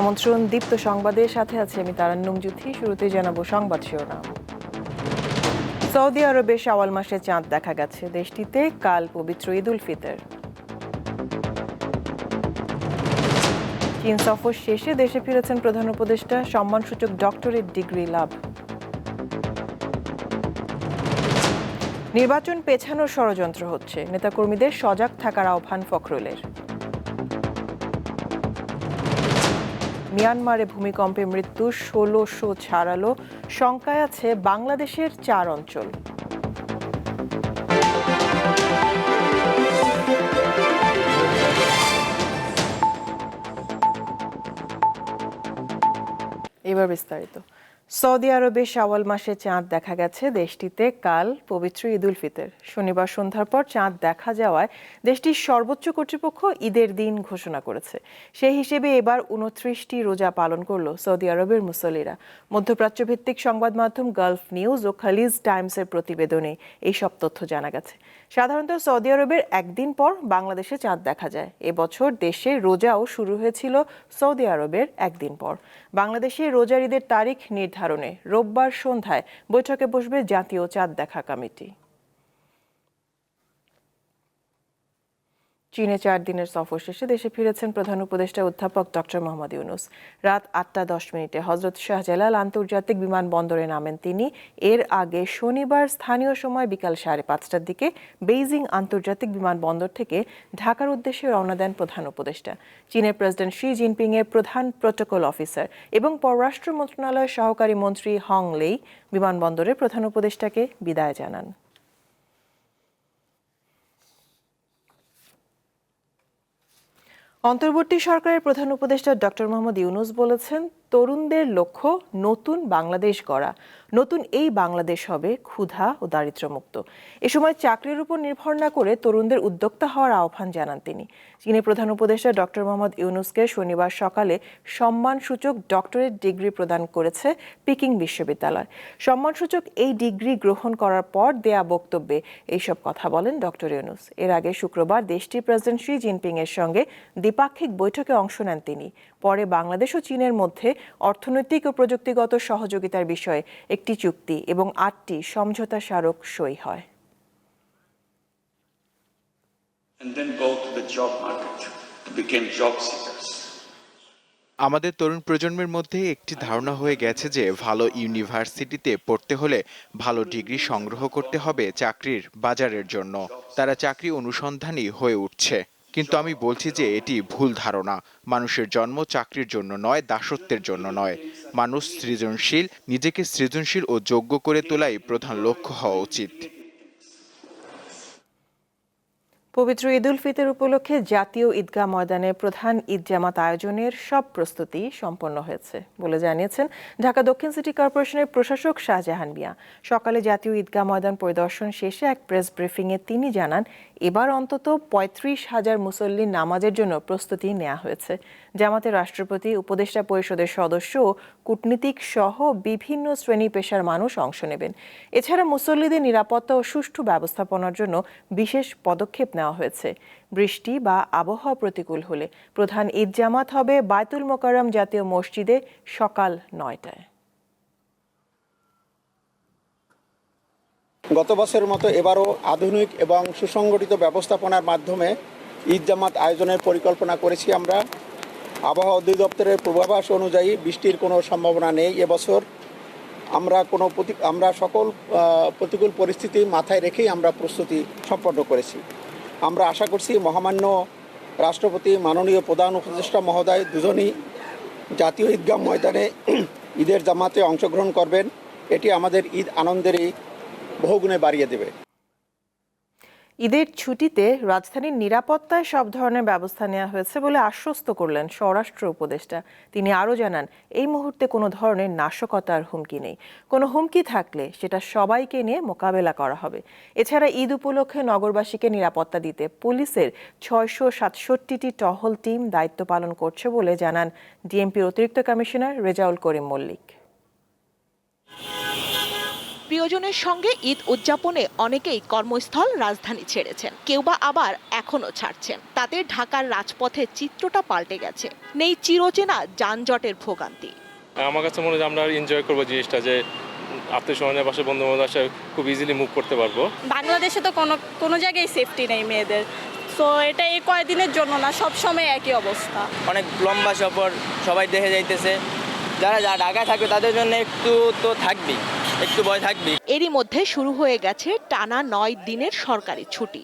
আমন্ত্রণ দীপ্ত সংবাদের সাথে আছে আমি তারান্নুম জুথি শুরুতে জানাব সংবাদ শিরোনাম। সৌদি আরবে শাওয়াল মাসে চাঁদ দেখা গেছে দেশটিতে, কাল পবিত্র ঈদ উল ফিতর। চীন সফর শেষে দেশে ফিরেছেন প্রধান উপদেষ্টা, সম্মানসূচক ডক্টরেট ডিগ্রি লাভ। নির্বাচন পেছানোর ষড়যন্ত্র হচ্ছে, নেতাকর্মীদের সজাগ থাকার আহ্বান ফখরুলের। মিয়ানমারে ভূমিকম্পে মৃত্যু ষোলোশো ছাড়ালো। শঙ্কায় আছে বাংলাদেশের চার অঞ্চল। এবার বিস্তারিত। সৌদি আরবে শাওয়াল মাসে চাঁদ দেখা গেছে। দেশটিতে কাল পবিত্র ঈদ উল ফিতর। শনিবার সন্ধ্যার পর চাঁদ দেখা যাওয়ায় দেশটির সর্বোচ্চ কর্তৃপক্ষ ঈদের দিন ঘোষণা করেছে। সেই হিসেবে এবার উনত্রিশটি রোজা পালন করল সৌদি আরবের মুসল্লিরা। মধ্যপ্রাচ্য ভিত্তিক সংবাদ মাধ্যম গালফ নিউজ ও খালিজ টাইমসের প্রতিবেদনে এইসব তথ্য জানা গেছে। সাধারণত সৌদি আরবের একদিন পর বাংলাদেশে চাঁদ দেখা যায়। এবছর দেশে রোজাও শুরু হয়েছিল সৌদি আরবের একদিন পর। বাংলাদেশে রোজার ঈদের তারিখ নির্ধারণে রোববার সন্ধ্যায় বৈঠকে বসবে জাতীয় চাঁদ দেখা কমিটি। চীনে চার দিনের সফর শেষে দেশে ফিরেছেন প্রধান উপদেষ্টা অধ্যাপক ডক্টর মোহাম্মদ ইউনুস। রাত আটটা দশ মিনিটে হজরত শাহজালাল আন্তর্জাতিক বিমানবন্দরে নামেন তিনি। এর আগে শনিবার স্থানীয় সময় বিকাল সাড়ে পাঁচটার দিকে বেইজিং আন্তর্জাতিক বিমানবন্দর থেকে ঢাকার উদ্দেশ্যে রওনা দেন প্রধান উপদেষ্টা। চীনের প্রেসিডেন্ট শি জিনপিং এর প্রধান প্রোটোকল অফিসার এবং পররাষ্ট্র মন্ত্রণালয়ের সহকারী মন্ত্রী হং লেই বিমানবন্দরে প্রধান উপদেষ্টাকে বিদায় জানান। অন্তর্বর্তী সরকারের প্রধান উপদেষ্টা ডক্টর মোহাম্মদ ইউনুস বলেছেন তরুণদের লক্ষ্য নতুন বাংলাদেশ গড়া। নতুন এই বাংলাদেশ হবে ক্ষুধা ও দারিদ্র্যমুক্ত। এ সময় চাকরির উপর নির্ভর না করে তরুণদের উদ্যোক্তা হওয়ার আহ্বান জানান তিনি। চীনের প্রধান উপদেষ্টা ডক্টর মোহাম্মদ ইউনুসকে শনিবার সকালে সম্মানসূচক ডক্টরেট ডিগ্রি প্রদান করেছে পিকিং বিশ্ববিদ্যালয়। সম্মানসূচক এই ডিগ্রি গ্রহণ করার পর দেয়া বক্তব্যে এইসব কথা বলেন ডক্টর ইউনুস। এর আগে শুক্রবার দেশটির প্রেসিডেন্ট শি জিনপিং এর সঙ্গে দ্বিপাক্ষিক বৈঠকে অংশ নেন তিনি। পরে বাংলাদেশ ও চীনের মধ্যে অর্থনৈতিক ও প্রযুক্তিগত সহযোগিতার বিষয়ে একটি চুক্তি এবং আটটি সমঝোতা স্মারক সই হয়। And then go to the job market to become job seekers. আমাদের তরুণ প্রজন্মের মধ্যে একটি ধারণা হয়ে গেছে যে ভালো ইউনিভার্সিটিতে পড়তে হলে ভালো ডিগ্রি সংগ্রহ করতে হবে চাকরির বাজারের জন্য। তারা চাকরি অনুসন্ধানী হয়ে উঠছে। কিন্তু আমি বলছি যে এটি ভুল ধারণা। মানুষের জন্ম চাকরির জন্য নয়, দাসত্বের জন্য নয়। মানুষ সৃজনশীল, নিজেকে সৃজনশীল ও যোগ্য করে তোলাই প্রধান লক্ষ্য হওয়া উচিত। পবিত্র ঈদ উল ফিতর উপলক্ষে জাতীয় ঈদগাহ ময়দানে প্রধান ঈদ জামাত আয়োজনের সব প্রস্তুতি সম্পন্ন হয়েছে বলে জানিয়েছেন ঢাকা দক্ষিণ সিটি কর্পোরেশনের প্রশাসক শাহজাহান মিয়া। সকালে জাতীয় ঈদগাহ ময়দান পরিদর্শন শেষে এক প্রেস ব্রিফিংয়ে তিনি জানান এবার অন্তত পঁয়ত্রিশ হাজার মুসল্লির নামাজের জন্য প্রস্তুতি নেওয়া হয়েছে। জামাতের রাষ্ট্রপতি, উপদেষ্টা পরিষদের সদস্য কূটনীতিক সহ বিভিন্ন শ্রেণি পেশার মানুষ অংশ নেবেন। এছাড়া মুসল্লিদের নিরাপত্তা ও সুষ্ঠু ব্যবস্থাপনার জন্য বিশেষ পদক্ষেপ নেওয়া হয়েছে। বৃষ্টি বা আবহাওয়া প্রতিকূল হলে প্রধান ঈদ জামাত হবে বায়তুল মোকাররম জাতীয় মসজিদে সকাল নয়টায়। গত বছরের মতো এবারও আধুনিক এবং সুসংগঠিত ব্যবস্থাপনার মাধ্যমে ঈদ জামাত আয়োজনের পরিকল্পনা করেছি আমরা। আবহাওয়া অধিদপ্তরের পূর্বাভাস অনুযায়ী বৃষ্টির কোনো সম্ভাবনা নেই। এবছর আমরা কোনো আমরা সকল প্রতিকূল পরিস্থিতি মাথায় রেখেই আমরা প্রস্তুতি সম্পন্ন করেছি। আমরা আশা করছি মহামান্য রাষ্ট্রপতি, মাননীয় প্রধান উপদেষ্টা মহোদয় দুজনই জাতীয় ঈদগাহ ময়দানে ঈদের জামাতে অংশগ্রহণ করবেন। এটি আমাদের ঈদ আনন্দেরই বহুগুণে বাড়িয়ে দেবে। ঈদের ছুটিতে রাজধানীর নিরাপত্তায় সব ধরনের ব্যবস্থা নেওয়া হয়েছে বলে আশ্বস্ত করলেন স্বরাষ্ট্র উপদেষ্টা। তিনি আরও জানান, এই মুহূর্তে কোনো ধরনের নাশকতার হুমকি নেই। কোনো হুমকি থাকলে সেটা সবাইকে নিয়ে মোকাবেলা করা হবে। এছাড়া ঈদ উপলক্ষে নগরবাসীকে নিরাপত্তা দিতে পুলিশের ছয়শো সাতষট্টিটি টহল টিম দায়িত্ব পালন করছে বলে জানান ডিএমপির অতিরিক্ত কমিশনার রেজাউল করিম মল্লিক। প্রিয়জনের সঙ্গে ঈদ উদযাপনে অনেকেই কর্মস্থল রাজধানী ছেড়েছেন। কেউ বা আবার এখনও ছাড়ছেন। তাতে ঢাকার রাজপথের চিত্রটা পাল্টে গেছে। নেই চিরচেনা যানজটের ভোগান্তি। আমার কাছে মনে হয় আমরা এনজয় করব জিনিসটা যে আত্মীয় স্বজনের পাশে বন্ধু বান্ধব আসে খুব ইজিলি মুভ করতে পারব। বাংলাদেশে তো কোনো কোনো জায়গায় সেফটি নেই মেয়েদের। সো এটা এই কয়েকদিনের জন্য না সব সময় একই অবস্থা। অনেক লম্বা সফর সবাই দেখে যাইতেছে। যারা যা ঢাকায় থাকবে তাদের জন্য একটু তো থাকবেই। একটু ভয় থাকবেই এরই মধ্যে শুরু হয়ে গেছে টানা নয় দিনের সরকারি ছুটি।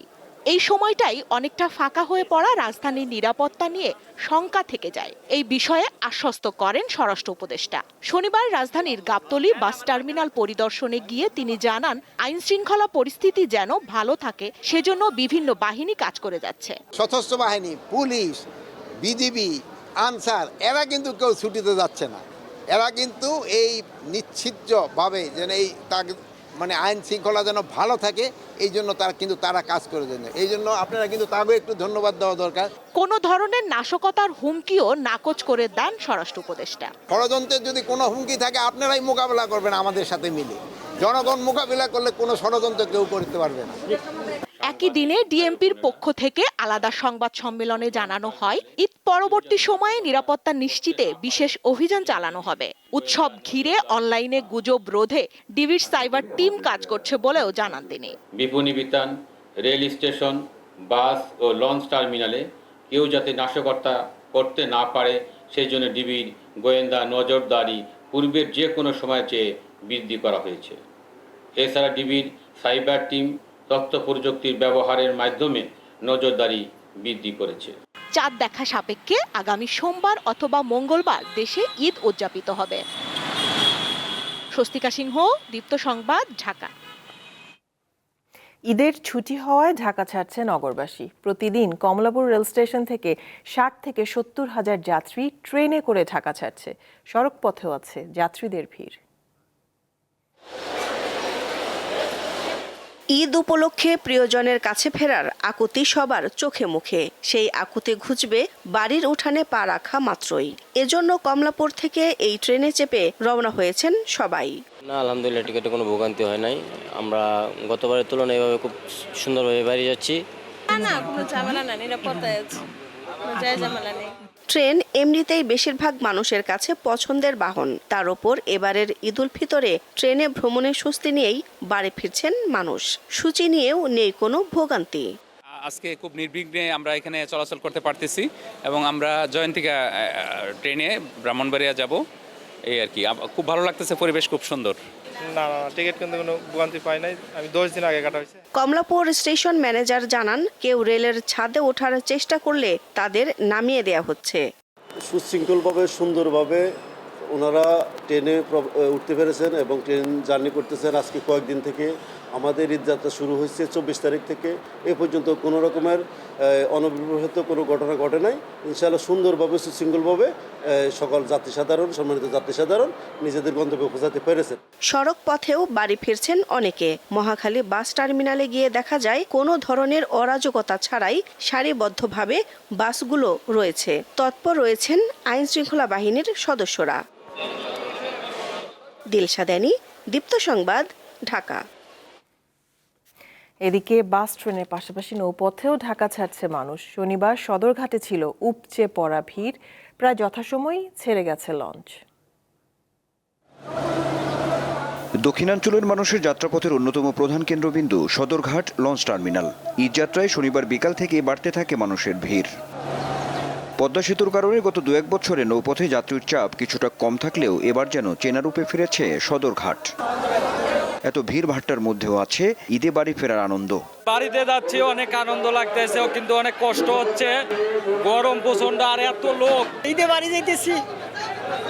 এই সময়টাই অনেকটা ফাঁকা হয়ে পড়া রাজধানীর নিরাপত্তা নিয়ে শঙ্কা থেকে যায়। এই বিষয়ে আশ্বস্ত করেন স্বরাষ্ট্র উপদেষ্টা। শনিবার রাজধানীর গাবতলী বাস টার্মিনাল পরিদর্শনে গিয়ে তিনি জানান আইন শৃঙ্খলা পরিস্থিতি যেন ভালো থাকে সেজন্য বিভিন্ন বাহিনী কাজ করে যাচ্ছে। সশস্ত্র বাহিনী পুলিশ বিজিবি আনসার এরা কিন্তু কেউ ছুটিতে যাচ্ছে না। এরা কিন্তু এই নিশ্চিতভাবে যেন এই তাকে মানে আইন শৃঙ্খলা যেন ভালো থাকে এই জন্য তারা কিন্তু তারা কাজ করে দেন। এই জন্য আপনারা কিন্তু তাকেও একটু ধন্যবাদ দেওয়া দরকার। কোনো ধরনের নাশকতার হুমকিও নাকচ করে দেন স্বরাষ্ট্র উপদেষ্টা। ষড়যন্ত্রের যদি কোনো হুমকি থাকে আপনারাই মোকাবেলা করবেন আমাদের সাথে মিলে। জনগণ মোকাবিলা করলে কোনো ষড়যন্ত্র কেউ করতে পারবে না। একই দিনে ডিএমপির পক্ষ থেকে আলাদা সংবাদ সম্মেলনে জানানো হয়, ঈদ পরবর্তী সময়ে নিরাপত্তা নিশ্চিতে বিশেষ অভিযান চালানো হবে। উৎসব ঘিরে অনলাইনে গুজব রোধে ডিবির সাইবার টিম কাজ করছে বলেও জানান তিনি। বিপণী বিতান, রেল স্টেশন, বাস ও লঞ্চ টার্মিনালে কেউ যাতে নাশকতা করতে না পারে, সেই জন্য ডিবির গোয়েন্দা নজরদারি পূর্বের যে কোনো সময় চেয়ে বৃদ্ধি করা হয়েছে। এছাড়া ডিবির সাইবার টিম তথ্য প্রযুক্তির ব্যবহারের মাধ্যমে নজরদারি বৃদ্ধি করেছে। চাঁদ দেখা সাপেক্ষে আগামী সোমবার অথবা মঙ্গলবার দেশে ঈদ উদযাপিত হবে। স্বস্তিকা সিংহ দীপ্ত সংবাদ ঢাকা। ঈদের ছুটি হওয়ায় ঢাকা ছাড়ছে নগরবাসী। প্রতিদিন কমলাপুর রেল স্টেশন থেকে ষাট থেকে সত্তর হাজার যাত্রী ট্রেনে করে ঢাকা ছাড়ছে। সড়ক পথেও আছে যাত্রীদের ভিড়। ঈদ উপলক্ষে প্রিয়জনের কাছে ফেরার আকুতি সবার চোখে মুখে। সেই আকুতি ঘুচবে বাড়ির উঠানে পা রাখা মাত্রই। এজন্য কমলাপুর থেকে এই ট্রেনে চেপে রওনা হয়েছেন সবাই। না আলহামদুলিল্লাহ টিকিটে কোনো ভোগান্তি হয় নাই। আমরা গতবারের তুলনায় এভাবে খুব সুন্দরভাবে বাড়ি যাচ্ছি। না না কোনো ঝামেলা না নিরাপত্তায় আছে। কোনো ঝামেলা নেই। ট্রেন এমনিতেই বেশিরভাগ মানুষের কাছে পছন্দের বাহন। তার ওপর এবারের ঈদুল ফিতরে ট্রেনে ভ্রমণের স্বস্তি নিয়েই বাড়ি ফিরছেন মানুষ। সূচি নিয়েও নেই কোনো ভোগান্তি। আজকে খুব নির্বিঘ্নে আমরা এখানে চলাচল করতে পারতেছি এবং আমরা জয়ন্তিকা ট্রেনে ব্রাহ্মণবাড়িয়া যাব। এই আর কি। খুব ভালো লাগতেছে, পরিবেশ খুব সুন্দর। না না টিকিট কিন্তু কোনো ভোগান্তি পাই নাই। আমি দশ দিন আগে কাটা হয়েছে। কমলাপুর স্টেশন ম্যানেজার জানান কেউ রেলের ছাদে ওঠার চেষ্টা করলে তাদের নামিয়ে দেয়া হচ্ছে। সুশৃঙ্খলভাবে সুন্দরভাবে ওনারা ট্রেনে উঠতে পেরেছেন এবং ট্রেন জার্নি করতেছেন আজকে কয়েকদিন থেকে। আমাদের ঈদযাত্রা শুরু হয়েছে চব্বিশ তারিখ থেকে। এ পর্যন্ত কোনো রকমের অনবিবাহিত কোনো ঘটনা ঘটে নাই। ইনশাআল্লাহ সুন্দরভাবে, সুশৃঙ্খলভাবে সকল যাত্রী সাধারণ সম্মানিত যাত্রী সাধারণ নিজেদের গন্তব্যে পৌঁছাতে পেরেছেন। সড়ক পথেও বাড়ি ফিরছেন অনেকে। মহাখালী বাস টার্মিনালে গিয়ে দেখা যায়, কোনো ধরনের অরাজকতা ছাড়াই সারিবদ্ধভাবে বাসগুলো রয়েছে। তৎপর রয়েছেন আইন শৃঙ্খলা বাহিনীর সদস্যরা। দিলশাদানি দীপ্ত সংবাদ, ঢাকা। এদিকে বাস ট্রেনের পাশাপাশি নৌপথেও ঢাকা ছাড়ছে মানুষ। শনিবার সদরঘাটে ছিল উপচে পড়া ভিড়। প্রায় যথাসময়ই ছেড়ে গেছে লঞ্চ। দক্ষিণাঞ্চলের মানুষের যাত্রাপথের অন্যতম প্রধান কেন্দ্রবিন্দু সদরঘাট লঞ্চ টার্মিনাল। ঈদযাত্রায় শনিবার বিকাল থেকে বাড়তে থাকে মানুষের ভিড়। পদ্মা সেতুর কারণে গত দু এক বছরে নৌপথে যাত্রীর চাপ কিছুটা কম থাকলেও এবার যেন চেনারূপে ফিরেছে সদরঘাট। এত ভিড় ভাট্টার মধ্যেও আছে ঈদে বাড়ি ফেরার আনন্দ। বাড়িতে যাচ্ছি অনেক আনন্দ লাগতেছে কিন্তু অনেক কষ্ট হচ্ছে। গরম প্রচণ্ড আর এত লোক। ঈদে বাড়ি যাইতেছি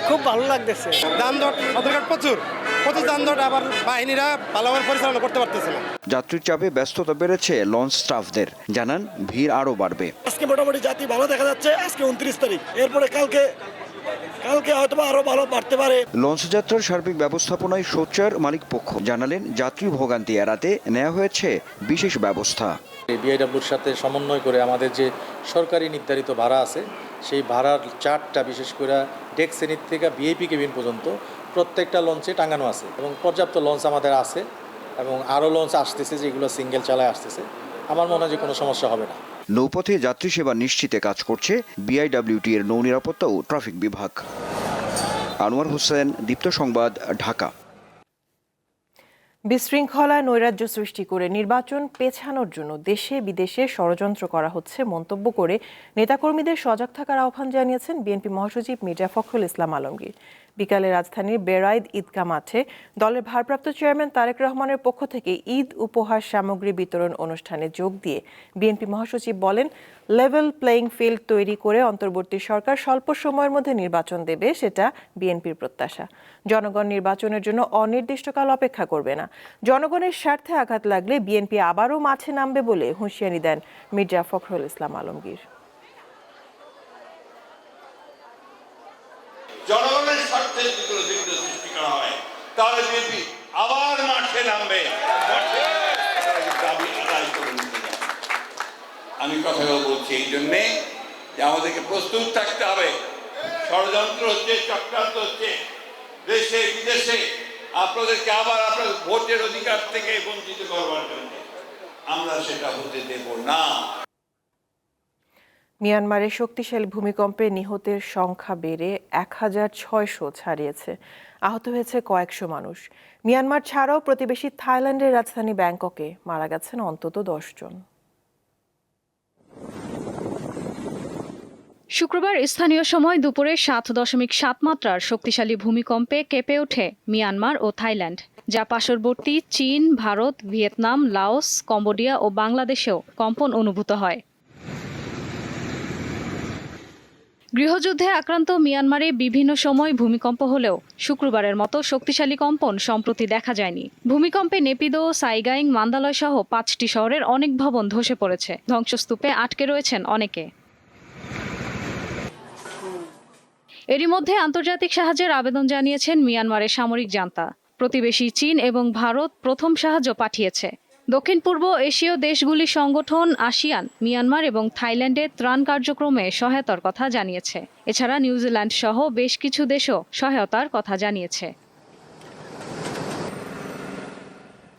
খুব ভালো লাগতেছে। যানজট সদরঘাট প্রচুর। প্রচুর যানজট আবার বাহিনীরা ভালোভাবে পরিচালনা করতে পারতেছে না। যাত্রীর চাপে ব্যস্ততা বেড়েছে লঞ্চ স্টাফদের। জানান ভিড় আরও বাড়বে। আজকে মোটামুটি জাতি ভালো দেখা যাচ্ছে আজকে উনত্রিশ তারিখ। এরপরে কালকে কালকে হয়তো আরও ভালো বাড়তে পারে। লঞ্চ যাত্রার সার্বিক ব্যবস্থাপনায় সোচ্চার মালিক পক্ষ। জানালেন যাত্রী ভোগান্তি এড়াতে নেওয়া হয়েছে বিশেষ ব্যবস্থা। বিআইডব্লিউর সাথে সমন্বয় করে আমাদের যে সরকারি নির্ধারিত ভাড়া আছে সেই ভাড়ার চার্টটা বিশেষ করে ডেক শ্রেণির থেকে ভিআইপি কেবিন পর্যন্ত প্রত্যেকটা লঞ্চে টাঙানো আছে এবং পর্যাপ্ত লঞ্চ আমাদের আছে এবং আরও লঞ্চ আসতেছে যেগুলো সিঙ্গেল চালায় আসতেছে। আমার মনে হয় যে কোনো সমস্যা হবে না। নৌপথে যাত্রী সেবা নিশ্চিতে কাজ করছে বিআইডব্লিউটি এর নৌ নিরাপত্তা ও ট্রাফিক বিভাগ। আনোয়ার হোসেন, দীপ্ত সংবাদ, ঢাকা। বিশৃঙ্খলায় নৈরাজ্য সৃষ্টি করে নির্বাচন পেছানোর জন্য দেশে বিদেশে ষড়যন্ত্র করা হচ্ছে মন্তব্য করে নেতাকর্মীদের সজাগ থাকার আহ্বান জানিয়েছেন বিএনপি মহাসচিব মির্জা ফখরুল ইসলাম আলমগীর। বিকালে রাজধানীর বেড়াইদ ঈদগাহ মাঠে দলের ভারপ্রাপ্ত চেয়ারম্যান তারেক রহমানের পক্ষ থেকে ঈদ উপহার সামগ্রী বিতরণ অনুষ্ঠানে যোগ দিয়ে বিএনপি মহাসচিব বলেন লেভেল প্লেয়িং ফিল্ড তৈরি করে অন্তর্বর্তী সরকার স্বল্প সময়ের মধ্যে নির্বাচন দেবে, সেটা বিএনপির প্রত্যাশা। জনগণ নির্বাচনের জন্য অনির্দিষ্টকাল অপেক্ষা করবে না। জনগণের স্বার্থে আঘাত লাগলে বিএনপি আবারও মাঠে নামবে বলে হুঁশিয়ারি দেন মির্জা ফখরুল ইসলাম আলমগীর। জনগণের স্বার্থে যদি কোনো বিঘ্ন সৃষ্টি করা হয় তাহলে বিএনপি আবার মাঠে নামবে। আমি কথাগুলো বলছি এই জন্যে যে আমাদেরকে প্রস্তুত থাকতে হবে। ষড়যন্ত্র হচ্ছে, চক্রান্ত হচ্ছে, দেশে, বিদেশে। আপনাদেরকে আবার আপনার ভোটের অধিকার থেকে বঞ্চিত করবার জন্য। আমরা সেটা হতে দেব না। মিয়ানমারে শক্তিশালী ভূমিকম্পে নিহতের সংখ্যা বেড়ে এক হাজার ছয়শো ছাড়িয়েছে। আহত হয়েছে কয়েকশো মানুষ। মিয়ানমার ছাড়াও প্রতিবেশী থাইল্যান্ডের রাজধানী ব্যাংককে মারা গেছেন অন্তত দশ জন শুক্রবার স্থানীয় সময় দুপুরে সাত দশমিক সাত মাত্রার শক্তিশালী ভূমিকম্পে কেঁপে ওঠে মিয়ানমার ও থাইল্যান্ড, যা পার্শ্ববর্তী চীন, ভারত, ভিয়েতনাম, লাওস, কম্বোডিয়া ও বাংলাদেশেও কম্পন অনুভূত হয়। গৃহযুদ্ধে আক্রান্ত মিয়ানমারে বিভিন্ন সময় ভূমিকম্প হলেও শুক্রবারের মতো শক্তিশালী কম্পন সম্প্রতি দেখা যায়নি। ভূমিকম্পে নেপিদো, সাইগাইং, মান্দালয় সহ পাঁচটি শহরের অনেক ভবন ধসে পড়েছে। ধ্বংসস্তূপে আটকে রয়েছেন অনেকে। এরই মধ্যে আন্তর্জাতিক সাহায্যের আবেদন জানিয়েছেন মিয়ানমারের সামরিক জান্তা। প্রতিবেশী চীন এবং ভারত প্রথম সাহায্য পাঠিয়েছে। দক্ষিণ পূর্ব এশীয় দেশগুলি সংগঠন আসিয়ান, মিয়ানমার এবং থাইল্যান্ডে ত্রাণ কার্যক্রমে সহায়তার কথা জানিয়েছে। এছাড়া নিউজিল্যান্ড সহ বেশ কিছু দেশও সহায়তার কথা জানিয়েছে।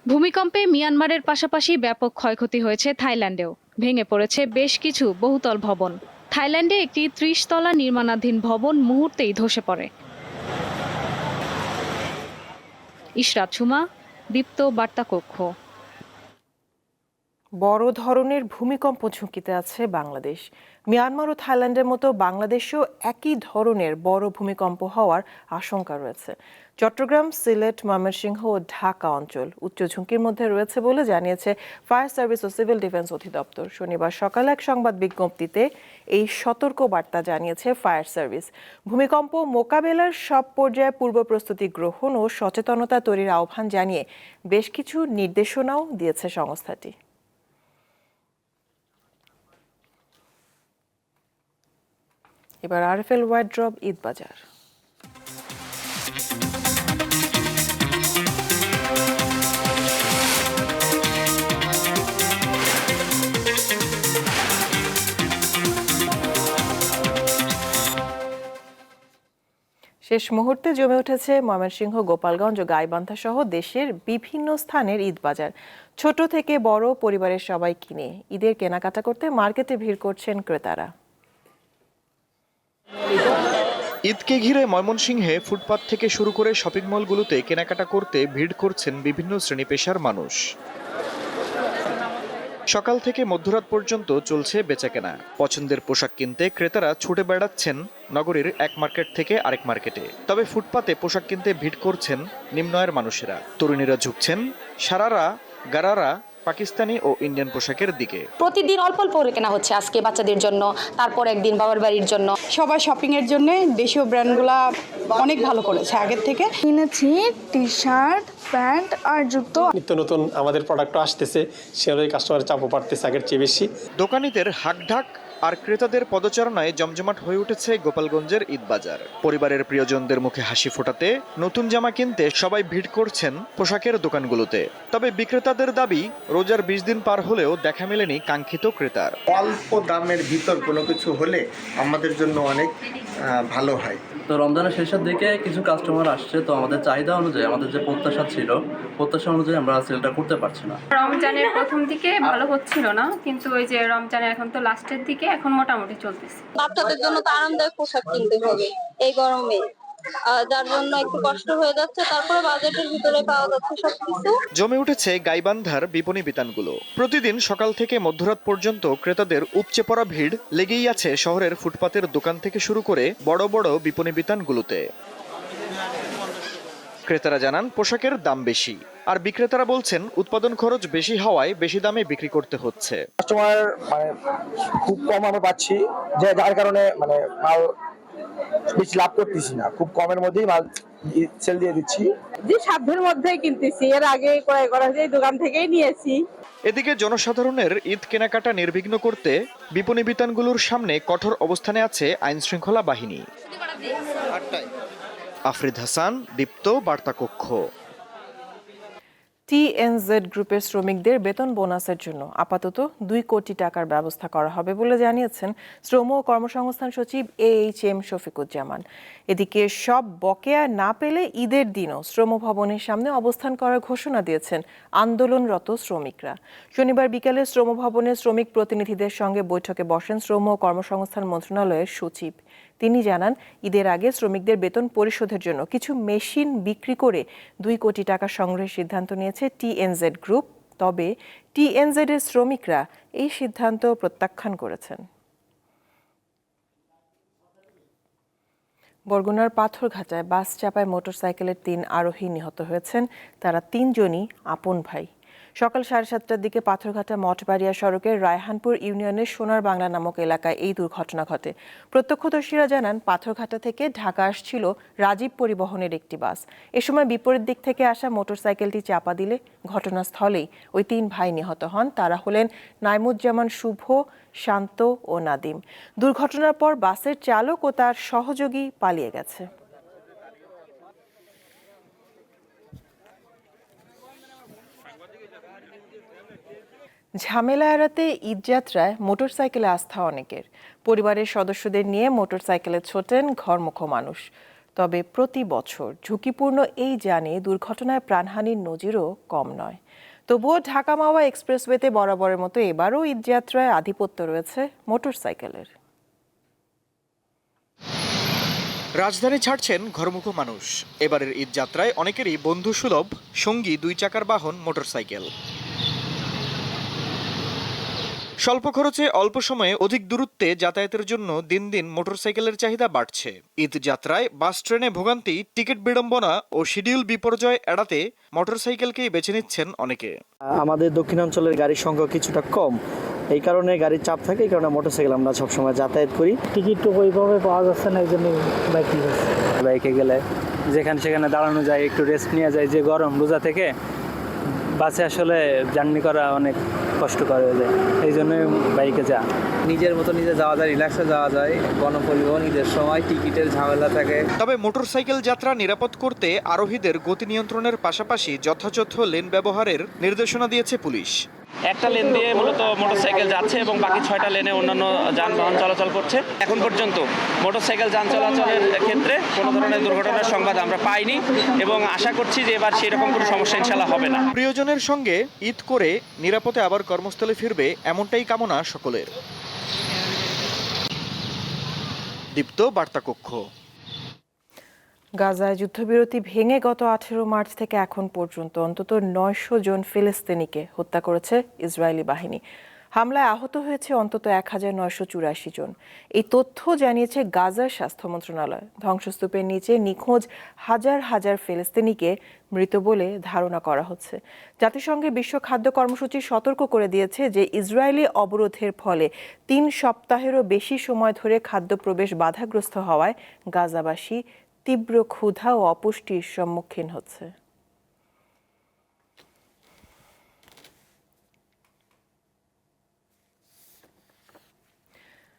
ভূমিকম্পে মিয়ানমারের পাশাপাশি ব্যাপক ক্ষয়ক্ষতি হয়েছে থাইল্যান্ডেও। ভেঙে পড়েছে বেশ কিছু বহুতল ভবন। থাইল্যান্ডে একটি ত্রিশতলা নির্মাণাধীন ভবন মুহূর্তেই ধসে পড়ে। ইশরাত সুমা দীপ্ত বার্তা কক্ষ বড় ধরনের ভূমিকম্প ঝুঁকিতে আছে বাংলাদেশ। মিয়ানমার ও থাইল্যান্ডের মতো বাংলাদেশেও একই ধরনের বড় ভূমিকম্প হওয়ার আশঙ্কা রয়েছে। চট্টগ্রাম, সিলেট, ময়মনসিংহ ও ঢাকা অঞ্চল উচ্চ ঝুঁকির মধ্যে রয়েছে বলে জানিয়েছে ফায়ার সার্ভিস ও সিভিল ডিফেন্স অধিদপ্তর। শনিবার সকালে এক সংবাদ বিজ্ঞপ্তিতে এই সতর্ক বার্তা জানিয়েছে ফায়ার সার্ভিস। ভূমিকম্প মোকাবেলার সব পর্যায়ে পূর্ব প্রস্তুতি গ্রহণ ও সচেতনতা তৈরির আহ্বান জানিয়ে বেশ কিছু নির্দেশনাও দিয়েছে সংস্থাটি। এবার আরএফএল ঈদ বাজার শেষ মুহূর্তে জমে উঠেছে ময়মনসিংহ, গোপালগঞ্জ ও গাইবান্ধা সহ দেশের বিভিন্ন স্থানের ঈদ বাজার ছোট থেকে বড় পরিবারের সবাই কিনে ঈদের কেনাকাটা করতে মার্কেটে ভিড় করছেন ক্রেতারা। ঈদকে ঘিরে ময়মনসিংহে ফুটপাত থেকে শুরু করে শপিং মলগুলোতে কেনাকাটা করতে ভিড় করছেন বিভিন্ন শ্রেণি পেশার মানুষ। সকাল থেকে মধ্যরাত পর্যন্ত চলছে বেচাকেনা। পছন্দের পোশাক কিনতে ক্রেতারা ছুটে বেড়াচ্ছেন নগরীর এক মার্কেট থেকে আরেক মার্কেটে। তবে ফুটপাতে পোশাক কিনতে ভিড় করছেন নিম্নয়ের মানুষেরা। তরুণীরা ঝুঁকছেন, সারারা, গারারা পাকিস্তানি ও ইন্ডিয়ান পোশাকের দিকে। প্রতিদিন অল্প অল্প করে কেনা হচ্ছে আজকে বাচ্চাদের জন্য। তারপর একদিন বাবার বাড়ির জন্য। সবাই শপিং এর জন্য দেশীয় ব্র্যান্ডগুলা অনেক ভালো করেছে আগের থেকে। কিনেছি টি শার্ট প্যান্ট আর জুতো। নিত্য নতুন আমাদের প্রোডাক্ট আসতেছে। সেভাবে কাস্টমারের চাপও বাড়তেছে আগের চেয়ে বেশি। দোকানিদের হাকঢাক আর ক্রেতাদের পদচারণায় জমজমাট হয়ে উঠেছে গোপালগঞ্জের ঈদবাজার। পরিবারের প্রিয়জনদের মুখে হাসি ফোটাতে নতুন জামা কিনতে সবাই ভিড় করছেন পোশাকের দোকানগুলোতে। তবে বিক্রেতাদের দাবি, রোজার বিশ দিন পার হলেও দেখা মেলেনি কাঙ্ক্ষিত ক্রেতার। অল্প দামের ভিতর কোনো কিছু হলে আমাদের জন্য অনেক ভালো হয়। তো রমজানের শেষের দিকে কিছু কাস্টমার আসছে তো আমাদের চাহিদা অনুযায়ী আমাদের যে প্রত্যাশা ছিল প্রত্যাশা অনুযায়ী আমরা সেলটা করতে পারছি না। রমজানের প্রথম দিকে ভালো হচ্ছিল না কিন্তু ওই যে রমজানের এখন তো লাস্টের দিকে এখন মোটামুটি চলতেছে। বাচ্চাদের জন্য তো আরামদায়ক পোশাক কিনতে হবে এই গরমে। যার জন্য একটু কষ্ট হয়ে যাচ্ছে। তারপরে বাজেটের ভিতরে পাওয়া যাচ্ছে সবকিছু। জমে উঠেছে গাইবান্ধার বিপণী বিতানগুলো। প্রতিদিন সকাল থেকে মধ্যরাত পর্যন্ত ক্রেতাদের উপচে পড়া ভিড় লেগেই আছে শহরের ফুটপাতের দোকান থেকে শুরু করে বড় বড় বিপণী বিতানগুলোতে। ক্রেতারা জানান পোশাকের দাম বেশি। আর বিক্রেতারা বলছেন উৎপাদন খরচ বেশি হওয়ায় বেশি দামে বিক্রি করতে হচ্ছে। কাস্টমার মানে খুব কম আমি পাচ্ছি। যে যার কারণে মানে মাল বেশি লাভ করতেছি না। খুব কমের মধ্যেই মাল সেল দিয়ে দিচ্ছি। যে সাধ্যের মধ্যেই কিনতেছি এর আগে ক্রয় করা হয়েছে এই দোকান থেকেই নিয়েছি। এদিকে জনসাধারণের ঈদ কেনাকাটা নির্বিঘ্ন করতে বিপণী বিতানগুলোর সামনে কঠোর অবস্থানে আছে আইন শৃঙ্খলা বাহিনী। আফরিদ হাসান দীপ্ত বার্তা কক্ষ টিএনজেড গ্রুপের শ্রমিকদের বেতন বোনাসের জন্য আপাতত দুই কোটি টাকার ব্যবস্থা করা হবে বলে জানিয়েছেন শ্রম ও কর্মসংস্থান সচিব এ এইচ এম শফিকুজ্জামান। এদিকে সব বকেয়া না পেলে ঈদের দিনও শ্রম ভবনের সামনে অবস্থান করার ঘোষণা দিয়েছেন আন্দোলনরত শ্রমিকরা। শনিবার বিকেলে শ্রম ভবনে শ্রমিক প্রতিনিধিদের সঙ্গে বৈঠকে বসেন শ্রম ও কর্মসংস্থান মন্ত্রণালয়ের সচিব। তিনি জানান, ঈদের আগে শ্রমিকদের বেতন পরিশোধের জন্য কিছু মেশিন বিক্রি করে দুই কোটি টাকা সংগ্রহের সিদ্ধান্ত নিয়েছে টিএনজেড গ্রুপ। তবে টিএনজেড এর শ্রমিকরা এই সিদ্ধান্ত প্রত্যাখ্যান করেছেন। বরগুনার পাথরঘাটায় বাস চাপায় মোটরসাইকেলের তিন আরোহী নিহত হয়েছেন। তারা তিনজনই আপন ভাই। সকাল সাড়ে সাতটার দিকে পাথরঘাটা মঠবাড়িয়া সড়কের রায়হানপুর ইউনিয়নের সোনার বাংলা নামক এলাকায় এই দুর্ঘটনা ঘটে। প্রত্যক্ষদর্শীরা জানান, পাথরঘাটা থেকে ঢাকা আসছিল রাজীব পরিবহনের একটি বাস। এ সময় বিপরীত দিক থেকে আসা মোটরসাইকেলটি চাপা দিলে ঘটনাস্থলেই ওই তিন ভাই নিহত হন। তারা হলেন নাইমুজ্জামান শুভ, শান্ত ও নাদিম। দুর্ঘটনার পর বাসের চালক ও তার সহযোগী পালিয়ে গেছে। ঝামেলা এড়াতে ঈদযাত্রায় মোটরসাইকেলে আস্থা অনেকের। পরিবারের সদস্যদের নিয়ে মোটরসাইকেলে ছোটেন ঘরমুখ মানুষ। তবে প্রতি বছর ঝুঁকিপূর্ণ এই যানে দুর্ঘটনায় প্রাণহানির নজিরও কম নয়। তবুও ঢাকা মাওয়া এক্সপ্রেসওয়েতে বরাবরের মতো এবারও ঈদযাত্রায় আধিপত্য রয়েছে মোটরসাইকেলের। রাজধানী ছাড়ছেন ঘরমুখ মানুষ। এবারের ঈদ যাত্রায় অনেকেরই বন্ধুসুলভ সঙ্গী দুই চাকার বাহন, মোটরসাইকেল। স্বল্প খরচে অল্প সময়ে অধিক দূরত্বে যাতায়াতের জন্য দিন দিন মোটরসাইকেলের চাহিদা বাড়ছে। ঈদ যাত্রায় বাস ট্রেনে ভোগান্তি টিকিট বিড়ম্বনা ও শিডিউল বিপর্যয় এড়াতে মোটরসাইকেলকেই বেছে নিচ্ছেন অনেকে। আমাদের দক্ষিণাঞ্চলের গাড়ির সংখ্যা কিছুটা কম। এই কারণে গাড়ির চাপ থাকে এই কারণে মোটরসাইকেল আমরা সবসময় যাতায়াত করি। টিকিট তো ওইভাবে পাওয়া যাচ্ছে না এই জন্য বাইক বাইকে গেলে যেখানে সেখানে দাঁড়ানো যায় একটু রেস্ট নেওয়া যায় যে গরম রোজা থেকে বাসে আসলে জার্নি করা অনেক কষ্টকর হয়ে যায়। এই জন্য বাইকে যা। নিজের মতো নিজে যাওয়া যায় রিল্যাক্সে যাওয়া যায় গণপরিবহন ঈদের সময় টিকিটের ঝামেলা থাকে। তবে মোটরসাইকেল যাত্রা নিরাপদ করতে আরোহীদের গতি নিয়ন্ত্রণের পাশাপাশি যথাযথ লেন ব্যবহারের নির্দেশনা দিয়েছে পুলিশ। একটা লেন দিয়ে মূলত মোটরসাইকেল যাচ্ছে এবং বাকি ছয়টা লেনে অন্যান্য যানবাহন চলাচল করছে। এখন পর্যন্ত মোটরসাইকেল যান চলাচলের ক্ষেত্রে কোনো ধরনের দুর্ঘটনার সংবাদ আমরা পাইনি এবং আশা করছি যে এবার সেরকম কোনো সমস্যা ইনশাল্লাহ হবে না। প্রিয়জনের সঙ্গে ঈদ করে নিরাপদে আবার কর্মস্থলে ফিরবে এমনটাই কামনা সকলের। দীপ্ত বার্তা কক্ষ গাজায় যুদ্ধবিরতি ভেঙে গত আঠেরো মার্চ থেকে এখন পর্যন্ত অন্তত নয়শো জন ফিলিস্তিনিকে হত্যা করেছে ইসরায়েলি বাহিনী। হামলায় আহত হয়েছে অন্তত এক হাজার নয়শো চুরাশি জন। এই তথ্য জানিয়েছে গাজার স্বাস্থ্য মন্ত্রণালয়। ধ্বংসস্তূপের নিচে নিখোঁজ হাজার হাজার ফিলিস্তিনিকে মৃত বলে ধারণা করা হচ্ছে। জাতিসংঘের বিশ্ব খাদ্য কর্মসূচি সতর্ক করে দিয়েছে যে ইসরায়েলি অবরোধের ফলে তিন সপ্তাহেরও বেশি সময় ধরে খাদ্য প্রবেশ বাধাগ্রস্ত হওয়ায় গাজাবাসী তীব্র ক্ষুধা ও অপুষ্টির সম্মুখীন হচ্ছে।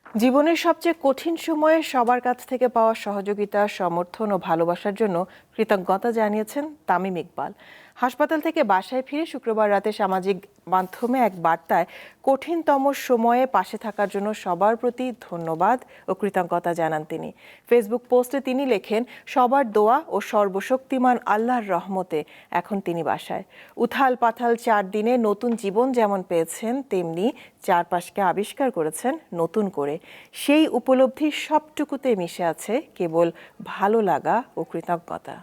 জীবনের সবচেয়ে কঠিন সময়ে সবার কাছ থেকে পাওয়া সহযোগিতা, সমর্থন ও ভালোবাসার জন্য কৃতজ্ঞতা জানিয়েছেন তামিম ইকবাল। হাসপাতাল থেকে বাসায় ফিরে শুক্রবার রাতে সামাজিক মাধ্যমে এক বার্তায় কঠিনতম সময়ে পাশে থাকার জন্য সবার প্রতি ধন্যবাদ ও কৃতজ্ঞতা জানান তিনি। ফেসবুক পোস্টে তিনি লেখেন, সবার দোয়া ও সর্বশক্তিমান আল্লাহর রহমতে এখন তিনি বাসায়। উথাল পাথাল চার দিনে নতুন জীবন যেমন পেয়েছেন, তেমনি চারপাশকে আবিষ্কার করেছেন নতুন করে। সেই উপলব্ধি সবটুকুতে মিশে আছে কেবল ভালো লাগা ও কৃতজ্ঞতা।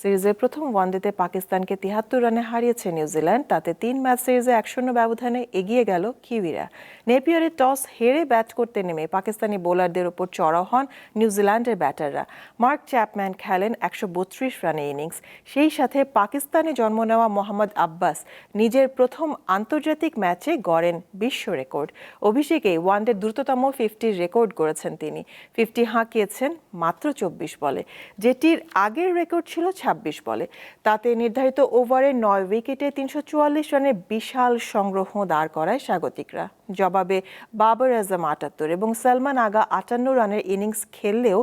সিরিজের প্রথম ওয়ানডেতে পাকিস্তানকে তিহাত্তর রানে হারিয়েছে নিউজিল্যান্ড। তাতে তিন ম্যাচ সিরিজে এক শূন্য ব্যবধানে এগিয়ে গেল কিউইরা। নেপিয়ারে টস হেরে ব্যাট করতে নেমে পাকিস্তানি বোলারদের ওপর চড়াও হন নিউজিল্যান্ডের ব্যাটাররা। মার্ক চ্যাপম্যান খেলেন একশো বত্রিশ রানে ইনিংস। সেই সাথে পাকিস্তানে জন্ম নেওয়া মোহাম্মদ আব্বাস নিজের প্রথম আন্তর্জাতিক ম্যাচে গড়েন বিশ্ব রেকর্ড। অভিষেকে ওয়ানডের দ্রুততম ফিফটির রেকর্ড করেছেন তিনি। ফিফটি হাঁকিয়েছেন মাত্র চব্বিশ বলে। যেটির আগের রেকর্ড ছিল ছাব্বিশ বলে। তাতে নির্ধারিত ওভারে নয় উইকেটে তিনশো চুয়াল্লিশ রানের বিশাল সংগ্রহ দাঁড় করায় স্বাগতিকরা। জবাবে বাবর আজম আটাত্তর এবং সালমান আগা আটান্ন রানের ইনিংস খেললেও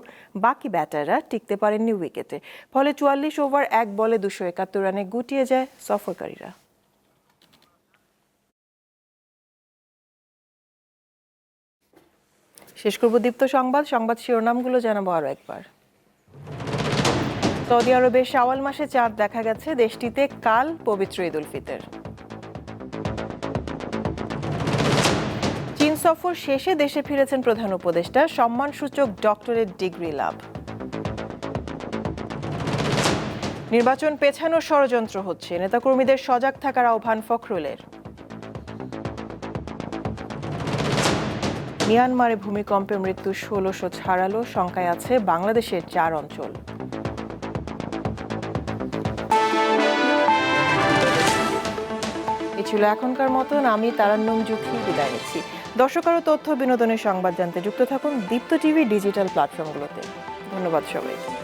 বাকি ব্যাটাররা টিকতে পারেননি উইকেটে। ফলে চুয়াল্লিশ ওভার এক বলে দুশো একাত্তর রানে গুটিয়ে যায় সফরকারীরা। শেষ করব দীপ্ত সংবাদ। সংবাদ শিরোনামগুলো জানাব আরও একবার। সৌদি আরবে শাওয়াল মাসে চাঁদ দেখা গেছে, দেশটিতে কাল পবিত্র ঈদ উল ফিতর। চীন সফর শেষে দেশে ফিরেছেন প্রধান উপদেষ্টা, সম্মানসূচক ডক্টরেট ডিগ্রি লাভ। নির্বাচন পেছানো ষড়যন্ত্র হচ্ছে, নেতাকর্মীদের সজাগ থাকার আহ্বান ফখরুলের। মিয়ানমারে ভূমিকম্পে মৃত্যু ষোলোশো ছাড়ালো, শঙ্কায় আছে বাংলাদেশের চার অঞ্চল। ছিল। এখনকার মতন আমি তারান্নম জুথি বিদায় নিচ্ছি। দর্শক আরও তথ্য বিনোদনের সংবাদ জানতে যুক্ত থাকুন দীপ্ত টিভি ডিজিটাল প্ল্যাটফর্মগুলোতে। ধন্যবাদ সবাইকে।